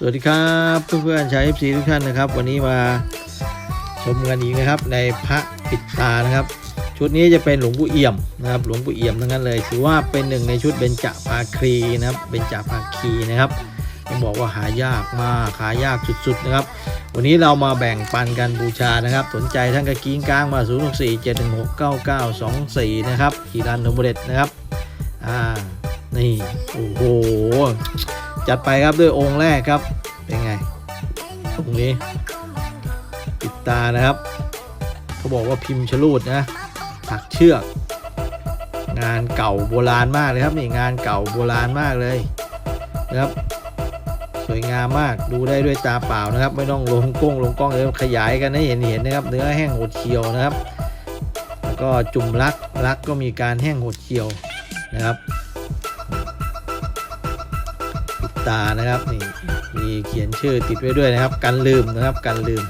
สวัสดีครับเพื่อนๆชาว FC ทุกท่านนะครับ วันนี้มาชมกันอีกนะครับ ในพระปิดตานะครับ ชุดนี้จะเป็นหลวงปู่เอี่ยมนะครับ หลวงปู่เอี่ยมทั้งนั้นเลย ถือว่าเป็นหนึ่งในชุดเบญจภาคีนะครับเบญจภาคีนะครับต้องบอกว่าหายากมากหายากสุดๆนะครับ วันนี้เรามาแบ่งปันกันบูชานะครับ สนใจท่านกระกิ้งก้างมา 0 6 4 7 1 6 9 9 2 4 นะครับกีรันโนโมเดตนะครับ อ่า นี่ โอ้โห จัดไปครับด้วยองค์แรกครับ เป็นไงองค์นี้ปิดตานะครับเขาบอกว่าพิมพ์ชลูดนะถักเชือก งานเก่าโบราณมากเลยครับนี่งานเก่าโบราณมากเลยนะครับ สวยงามมากดูได้ด้วยตาเปล่านะครับ ไม่ต้องลงกล้องลงกล้องเลยขยายกันให้เห็นเห็นนะครับ เนื้อแห้งหดเชียวนะครับ แล้วก็จุ่มรักรักก็มีการแห้งหดเชียวนะครับ ตานะครับนี่มีเขียนชื่อติดไว้ด้วยนะครับ กันลืมนะครับกันลืม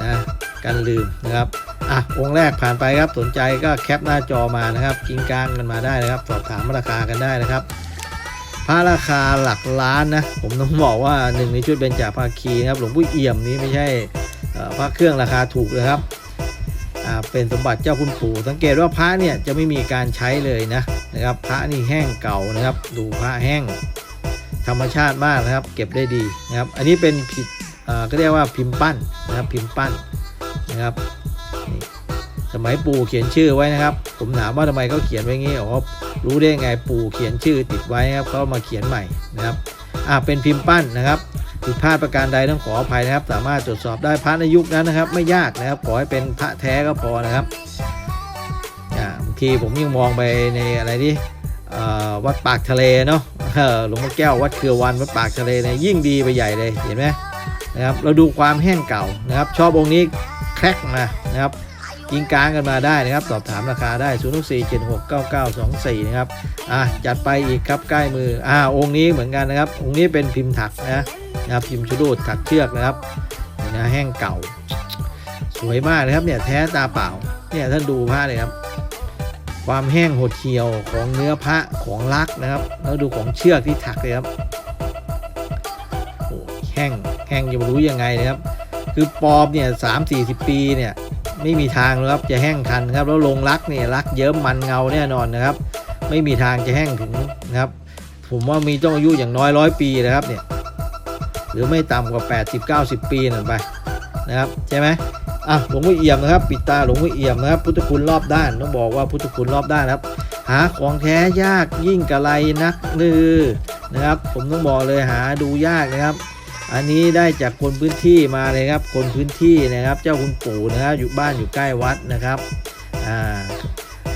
นะกันลืมนะครับอะองค์แรกผ่านไปครับสนใจก็แคปหน้าจอมานะครับกิงกลางกันมาได้นะครับสอบถามราคากันได้นะครับพระราคาหลักล้านนะผมต้องบอกว่าหนึ่งในชุดเบญจาภาคีนะครับหลวงปู่เอี่ยมนี้ไม่ใช่พระเครื่องราคาถูกเลยครับเป็นสมบัติเจ้าคุณปู่สังเกตว่าพระเนี่ยจะไม่มีการใช้เลยนะนะครับ พระนี่แห้งเก่านะครับ ดูพระแห้ง ธรรมชาติมากนะครับ เก็บได้ดีนะครับ อันนี้เป็นผิดอ่าก็เรียกว่าพิมพ์ปั้นนะครับ พิมพ์ปั้นนะครับสมัยปู่เขียนชื่อไว้นะครับ ผมถามว่าทำไมเขาเขียนไว้งี้อ๋อรู้ได้ไงปู่เขียนชื่อติดไว้ครับเขามาเขียนใหม่นะครับอ่าเป็นพิมพ์ปั้นนะครับผิดพลาดประการใดต้องขออภัยนะครับ สามารถตรวจสอบได้พระในยุคนั้นนะครับ ไม่ยากนะครับขอให้เป็นพระแท้ก็พอนะครับอ่าบางทีผมยังมองไปในอะไรดิเอ่อวัดปากทะเลเนาะ หลวงพ่อแก้ววัดเครือวันวัดปากทะเลเนี่ยยิ่งดีไปใหญ่เลยเห็นไหมนะครับเราดูความแห้งเก่านะครับ ชอบองค์นี้แคร็กมานะครับยิงกลางกันมาได้นะครับ สอบถามราคาได้0 6 4 7 6 9 9 2 4นะครับอะจัดไปอีกครับใกล้มืออ่าองค์นี้เหมือนกันนะครับ องค์นี้เป็นพิมพ์ถักนะนะครับพิมพ์ชุดูดถักเชือกนะครับนี่นะแห้งเก่า สวยมากเลยครับเนี่ยแท้ตาเปล่าเนี่ยท่านดูผ้าเลยครับ ความแห้งหดเหี่ยวของเนื้อพระของลักนะครับ แล้วดูของเชือกที่ถักเลยครับโอ้แห้งแห้งจะรู้ยังไงนะครับ คือปอมเนี่ยสามสี่สิบปีเนี่ยไม่มีทางเลยครับจะแห้งทันครับ แล้วลงรักเนี่ยรักเยิ้มมันเงาแน่นอนนะครับ ไม่มีทางจะแห้งถึงนะครับ ผมว่ามีต้องอายุอย่างน้อยร้อยปีนะครับเนี่ยหรือไม่ต่ำกว่า 80-90 ปีนั่นไปนะครับใช่ไหม อะหลวงพ่อเอี่ยมนะครับ ปิดตาหลวงพ่อเอี่ยมนะครับ พุทธคุณรอบด้านต้องบอกว่าพุทธคุณรอบด้านครับ หาของแท้ยากยิ่งกะไรนักลือนะครับ ผมต้องบอกเลยหาดูยากนะครับ อันนี้ได้จากคนพื้นที่มาเลยครับ คนพื้นที่นะครับ เจ้าคุณปู่นะครับอยู่บ้านอยู่ใกล้วัดนะครับอ่า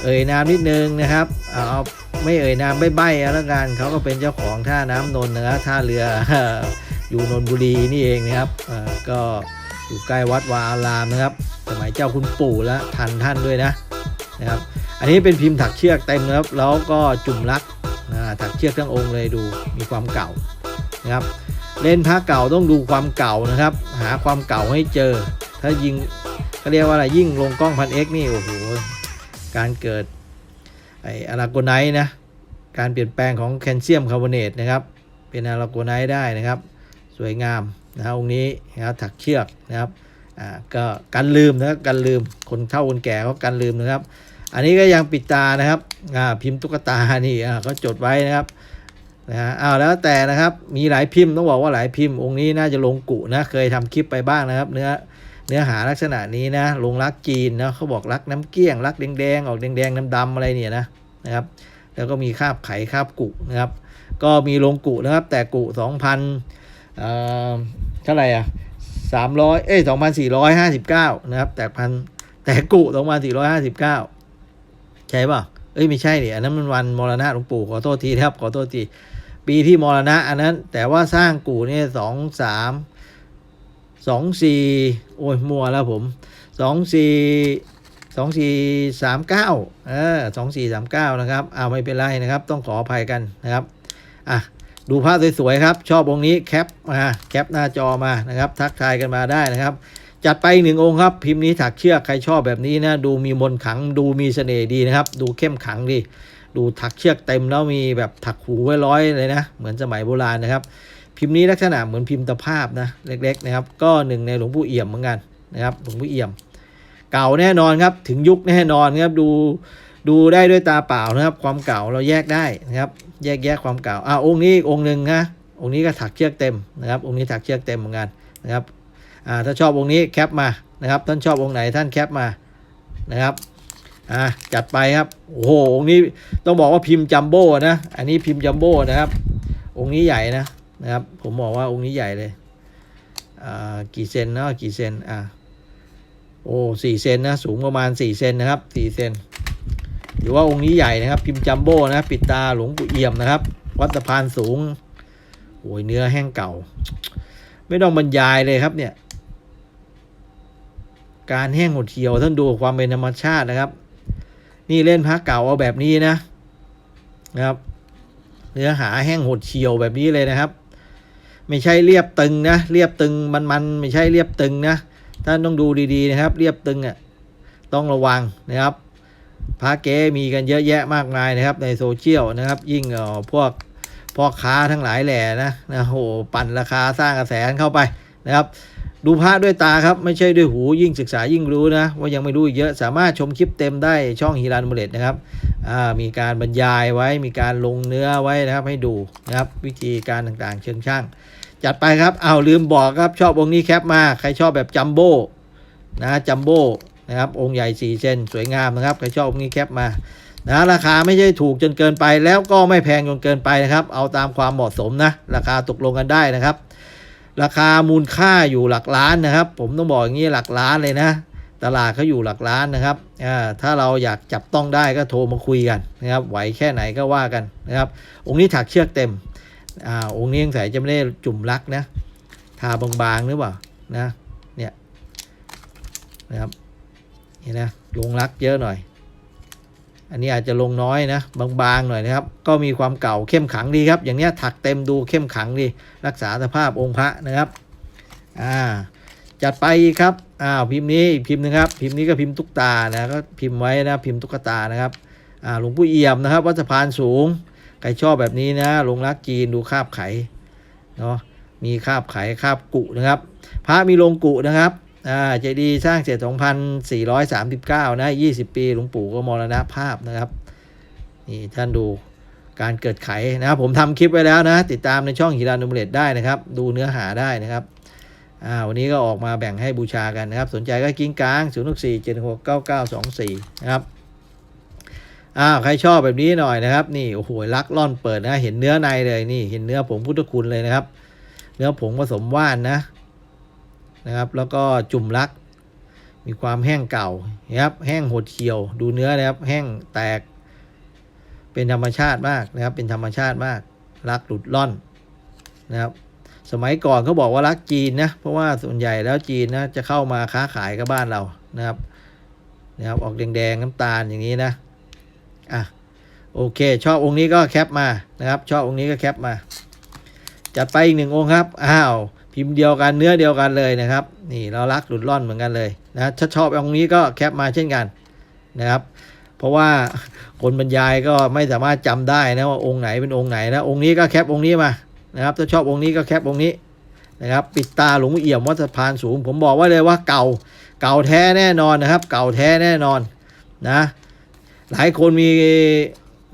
เอ่ยนามนิดนึงนะครับเอาไม่เอ่ยนามใบ้ๆเอาละกันเขาก็เป็นเจ้าของท่าน้ำนนนะครับท่าเรืออยู่นนบุรีนี่เองนะครับก็ อยู่ใกล้วัดวาอารามนะครับ สมัยเจ้าคุณปู่แล้วทันท่านด้วยนะนะครับ อันนี้เป็นพิมพ์ถักเชือกเต็มนะครับ แล้วก็จุ่มรักอ่าถักเชือกทั้งองค์เลยดูมีความเก่านะครับเล่นพระเก่าต้องดูความเก่านะครับ หาความเก่าให้เจอ ถ้ายิงเขาเรียกว่าอะไรยิ่งลงกล้องพันเอ็กนี่โอ้โหการเกิดไออะลาโกไนท์นะการเปลี่ยนแปลงของแคลเซียมคาร์บอเนตนะครับเป็นอะลาโกไนท์ได้นะครับ สวยงาม นะครับองค์นี้นะครับถักเชือกนะครับอ่าก็กันลืมนะกันลืมคนเฒ่าคนแก่เขากันลืมนะครับ อันนี้ก็ยังปิดตานะครับอ่าพิมพ์ตุ๊กตานี่อ่าเขาจดไว้นะครับนะฮะอ้าวแล้วแต่นะครับมีหลายพิมพ์ต้องบอกว่าหลายพิมพ์ องค์นี้น่าจะลงกุนะเคยทำคลิปไปบ้างนะครับ เนื้อเนื้อหาลักษณะนี้นะลงรักจีนนะเขาบอกรักน้ำเกลี้ยงรักแดงๆออกแดงๆดำๆอะไรเนี่ยนะนะครับแล้วก็มีคาบไข่คาบกุนะครับ ก็มีลงกุนะครับ แต่กุสองพัน เออเท่าไหร่อะสามร้อยเอ้ยสองพันสี่ร้อยห้าสิบเก้านะครับ แต่พันแต่กุสองพันสี่ร้อยห้าสิบเก้าใช่ป่ะเอ้ยไม่ใช่ดิอันนั้นมันวันมรณะหลวงปู่ขอโทษทีครับขอโทษทีปีที่มรณะ อันนั้น แต่ว่าสร้างกูเนี่ยสองสามสองสี่โอ้ยมัวแล้วผมสองสี่สองสี่สามเก้าเออสองสี่สามเก้านะครับเอาไม่เป็นไรนะครับ ต้องขออภัยกันนะครับอะ ดูภาพสวยๆครับ ชอบองค์นี้แคปมาแคปหน้าจอมานะครับ ทักทายกันมาได้นะครับ จัดไปหนึ่งองค์ครับ พิมพ์นี้ถักเชือกใครชอบแบบนี้นะ ดูมีมนขังดูมีเสน่ห์ดีนะครับ ดูเข้มขังดี ดูถักเชือกเต็มแล้วมีแบบถักหูไว้ร้อยเลยนะ เหมือนสมัยโบราณนะครับ พิมพ์นี้ลักษณะเหมือนพิมพ์ตะภาพนะเล็ก ๆ นะครับ ก็หนึ่งในหลวงปู่เอี่ยมเหมือนกันนะครับหลวงปู่เอี่ยม เก่าแน่นอนครับถึงยุคแน่นอนครับดู ดูได้ด้วยตาเปล่านะครับ ความเก่าเราแยกได้นะครับ แยกแยะความเก่าอ่าองค์นี้อีกองค์หนึ่งนะองค์นี้ก็ถักเชือกเต็มนะครับ องค์นี้ถักเชือกเต็มเหมือนกันนะครับอ่าถ้าชอบองค์นี้แคปมานะครับ ท่านชอบองค์ไหนท่านแคปมานะครับอ่าจัดไปครับโอ้โหองค์นี้ต้องบอกว่าพิมพ์จัมโบ้นะอันนี้พิมพ์จัมโบ้นะครับ องค์นี้ใหญ่นะนะครับ ผมบอกว่าองค์นี้ใหญ่เลยอ่ากี่เซนเนาะกี่เซนอ่าโอ้สี่เซนนะสูงประมาณสี่เซนนะครับสี่เซน หรือว่าองค์นี้ใหญ่นะครับ พิมพ์จัมโบ้นะปิดตาหลวงปู่เอี่ยมนะครับ วัดสะพานสูงโอ้ยเนื้อแห้งเก่า ไม่ต้องบรรยายเลยครับเนี่ย การแห้งหดเหี่ยวท่านดูความเป็นธรรมชาตินะครับ นี่เล่นพระเก่าเอาแบบนี้นะนะครับ เนื้อหาแห้งหดเฉียวแบบนี้เลยนะครับ ไม่ใช่เรียบตึงนะเรียบตึงมันๆไม่ใช่เรียบตึงนะท่านต้องดูดีๆนะครับ เรียบตึงอะต้องระวังนะครับ พระเก๊มีกันเยอะแยะมากมายนะครับ ในโซเชียลนะครับ ยิ่งพวกพ่อค้าทั้งหลายแหล่นะนะโหปั่นราคาสร้างกระแสเข้าไปนะครับ ดูพระด้วยตาครับ ไม่ใช่ด้วยหูยิ่งศึกษายิ่งรู้นะ ว่ายังไม่รู้อีกเยอะสามารถชมคลิปเต็มได้ช่องฮีรานมูเลตนะครับมีการบรรยายไว้มีการลงเนื้อไว้นะครับให้ดูนะครับ วิธีการต่างๆ เชิงช่าง จัดไปครับเอาลืมบอกครับชอบองค์นี้แคปมาใครชอบแบบจัมโบ้นะจัมโบ้ นะครับ องค์ใหญ่ 4 เซนสวยงามนะครับ ใครชอบองค์นี้แคปมานะราคาไม่ใช่ถูกจนเกินไปแล้วก็ไม่แพงจนเกินไปนะครับ เอาตามความเหมาะสมนะ ราคาตกลงกันได้นะครับ ราคามูลค่าอยู่หลักล้านนะครับ ผมต้องบอกอย่างนี้หลักล้านเลยนะ ตลาดเขาอยู่หลักล้านนะครับถ้าเราอยากจับต้องได้ก็โทรมาคุยกันนะครับ ไหวแค่ไหนก็ว่ากันนะครับ องค์นี้ถักเชือกเต็มอองค์นี้ยังใส่จะไม่ได้จุ่มรักนะ ทาบางๆหรือเปล่านะ เนี่ยนะครับ นนะลงรักเยอะหน่อย อันนี้อาจจะลงน้อยนะบางๆหน่อยนะครับ ก็มีความเก่าเข้มขังดีครับ อย่างเนี้ยถักเต็มดูเข้มขังดีรักษาสภาพองค์พระนะครับอ่าจัดไปครับอ้าวพิมพ์นี้พิมพ์นึงครับพิมพ์นี้ก็พิมพ์ตุ๊กตานะก็พิมพ์ไว้นะพิมพ์ตุ๊กตานะครับอ่าหลวงปู่เอี่ยมนะครับ วัดสะพานสูงใครชอบแบบนี้นะลงรักจีนดูคาบไขเนาะมีคาบไขคาบกุนะครับ พระมีลงกุนะครับ อ่าเจดีย์สร้างเสร็จ 2439 นะ 20 ปีหลวงปู่ก็มรณภาพนะครับ นี่ท่านดูการเกิดไขนะครับ ผมทำคลิปไว้แล้วนะ ติดตามในช่องฮิรานุมเลตได้นะครับ ดูเนื้อหาได้นะครับอ่าวันนี้ก็ออกมาแบ่งให้บูชากันนะครับ สนใจก็กิ้งกลาง 0 6 4 7 6 9 9 2 4 นะครับอ้าวใครชอบแบบนี้หน่อยนะครับ นี่โอ้โหลักล่อนเปิดนะ เห็นเนื้อในเลยนี่ เห็นเนื้อผงพุทธคุณเลยนะครับ เนื้อผงผสมว่านนะ นะครับ แล้วก็จุ่มลัก มีความแห้งเก่านะครับแห้งหดเขียวดูเนื้อนะครับ แห้งแตก เป็นธรรมชาติมากนะครับ เป็นธรรมชาติมากลักหลุดล่อนนะครับ สมัยก่อนเขาบอกว่ารักจีนนะเพราะว่าส่วนใหญ่แล้วจีนนะจะเข้ามาค้าขายกับบ้านเรานะครับนะครับออกแดงๆน้ำตาลอย่างนี้นะอะโอเค ชอบองค์นี้ก็แคปมานะครับ ชอบองค์นี้ก็แคปมา จัดไปอีกหนึ่งองค์ครับ อ้าว พิมพ์เดียวกันเนื้อเดียวกันเลยนะครับ นี่เรารักหลุดล่อนเหมือนกันเลยนะถ้าชอบองนี้ก็แคปมาเช่นกันนะครับ เพราะว่าคนบรรยายก็ไม่สามารถจำได้นะว่าองค์ไหนเป็นองค์ไหนนะองค์นี้ก็แคปองค์นี้มานะครับ ถ้าชอบองค์นี้ก็แคปองค์นี้นะครับ ปิดตาหลวงเอี่ยมวัดสะพานสูง ผมบอกไว่าเลยว่าเก่าเก่าแท้แน่นอนนะครับ เก่าแท้แน่นอนนะหลายคนมี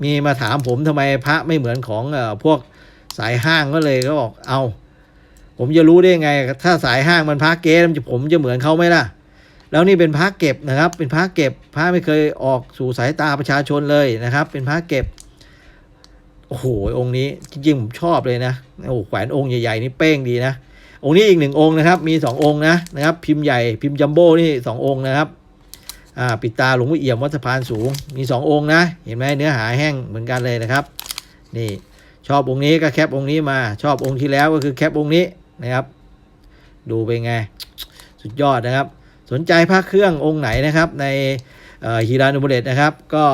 มีมาถามผมทำไมพระไม่เหมือนของเออพวกสายห้างก็เลยก็บอกเอา ผมจะรู้ได้ยังไง ถ้าสายห้างมันพระเก๊มันจะผมจะเหมือนเขาไหมล่ะ แล้วนี่เป็นพระเก็บนะครับ เป็นพระเก็บพระไม่เคยออกสู่สายตาประชาชนเลยนะครับ เป็นพระเก็บโอ้โหองค์นี้จริงๆผมชอบเลยนะโอ้โหแขวนองค์ใหญ่ๆนี่เป้งดีนะองค์นี้อีกหนึ่งองค์นะครับ มีสององค์นะนะครับ พิมพ์ใหญ่พิมพ์จัมโบ้นี่สององค์นะครับอ่าปิดตาหลวงพ่อเอี่ยมวัดสะพานสูงมีสององค์นะ เห็นไหมเนื้อหาแห้งเหมือนกันเลยนะครับ นี่ชอบองค์นี้ก็แคปองค์นี้มา ชอบองค์ที่แล้วก็คือแคปองค์นี้ นะครับ ดูเป็นไง สุดยอดนะครับ สนใจพระเครื่ององค์ไหนนะครับ ในฮีรานุบุเรตนะครับ ก็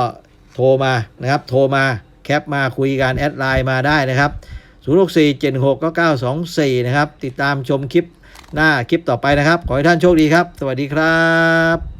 โทรมานะครับ โทรมาแคปมาคุยกันแอดไลน์มาได้นะครับ 0 6 4 7 6 9 9 2 4 นะครับ ติดตามชมคลิปหน้าคลิปต่อไปนะครับ ขอให้ท่านโชคดีครับ สวัสดีครับ